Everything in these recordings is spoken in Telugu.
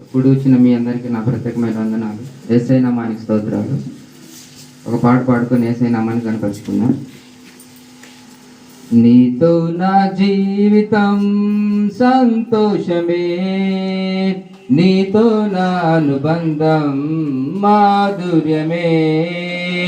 ఇప్పుడు వచ్చిన మీ అందరికీ నా ప్రత్యేకమైన వందనాలు. ఏసై నామానికి స్తోత్రాలు. ఒక పాట పాడుకొని ఏసై నామాన్ని కనపరుచుకుందాం. నీతో నా జీవితం సంతోషమే. నీతో నా అనుబంధం మాధుర్యమే.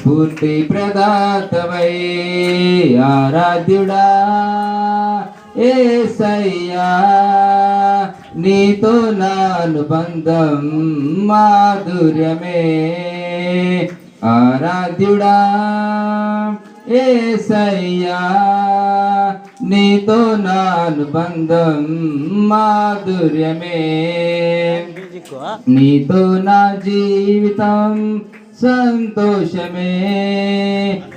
స్ఫూర్తి ప్రదాతవై ఆరాధ్యుడా ఏసయ్యా నీతో నా అనుబంధం మాధుర్యమే. ఆరాధ్యుడా ఏసయ్యా నీతో నా అనుబంధం మాధుర్యమే. నీతో నా జీవితం సంతోషమే.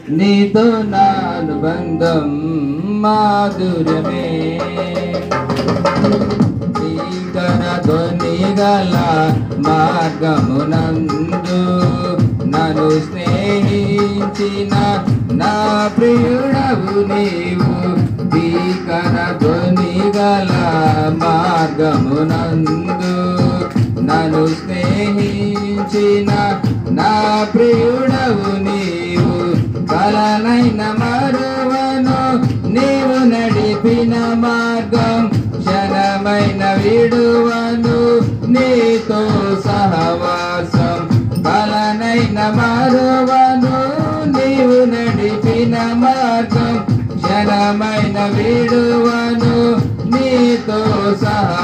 నీతో నా అనుబంధం మాధుర్యమే ధ్వని గల మార్గమునందు నన్ను స్నేహించిన నా ప్రియుడవు నీవు. భీకర ధ్వని గల మార్గమునందు నన్ను స్నేహించిన నా ప్రియుడవు నీవు కలనైన మరువను నీవు నడిపిన మార్గం క్షణమైన విడువను నీతో సహవాసం. కలనైన మరువను నీవు నడిపిన మార్గం క్షణమైన విడువను నీతో సహవాసం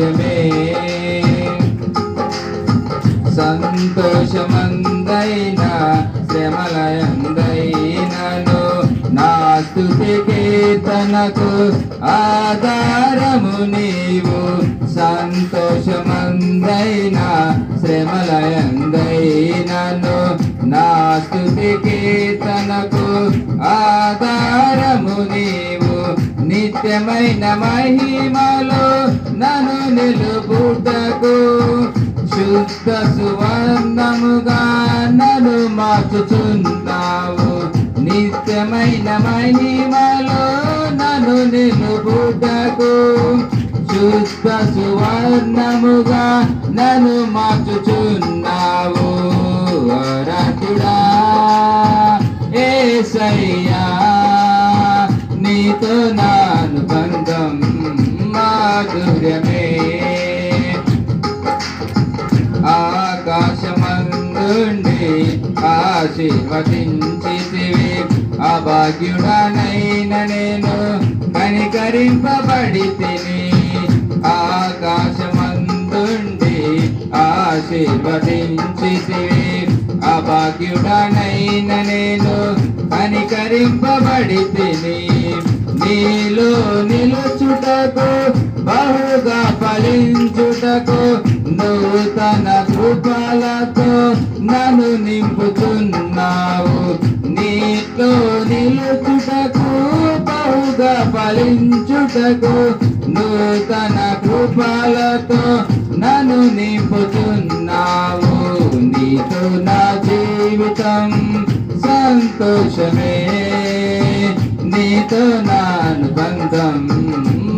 సంతోషమందైనా సంతోషమందైన శ్రమలయందైనను నా స్థుతి కీర్తనకు ఆధారము నీవు. సంతోషమందైన శ్రమలయందైనను నా స్థుతి కీర్తనకు ఆధారము నీవు. నిత్యమైన మహిమలో నన్ను నిలుపుటకు శుద్ధ సువర్ణముగా నన్ను మార్చుచున్నావు. నిత్యమైన మహిమలో నన్ను నిలుపుటకు శుద్ధ సువర్ణముగా నన్ను మార్చుచున్నావు. వరకుడా సయ్యా నీతో నా మాధుర్యమే ఆకాశమందుండి ఆశీర్వదించితివి. అభాగ్యుడనైన నేను కనికరింపబడి తిని ఆకాశమందుండి ఆశీర్వదించితివి. అభాగ్యుడనైన నేను కనికరింపబడి తిని నీలో నిలుచుటకు ఫలించుటకు నూతన కృపలతో నన్ను నింపుతున్నావు. నీతో నిలుచుటకు బహుగా ఫలించుటకు నూతన కృపలతో నన్ను నింపుతున్నావు. నీతో నా జీవితం సంతోషమే. నీతో నా అనుబంధం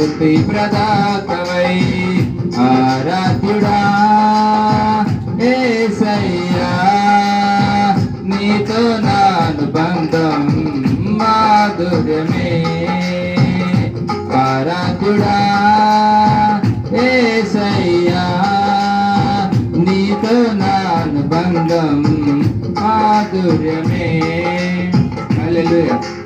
బుద్ధి ప్రదాతవై ఆరాధ్యుడా ఏసయ్యా నీతో నానుబంధం మాధుర్యమే. ఆరాధ్యుడా ఏసయ్యా నీతో నానుబంధం మాధుర్యమే. హల్లెలూయా.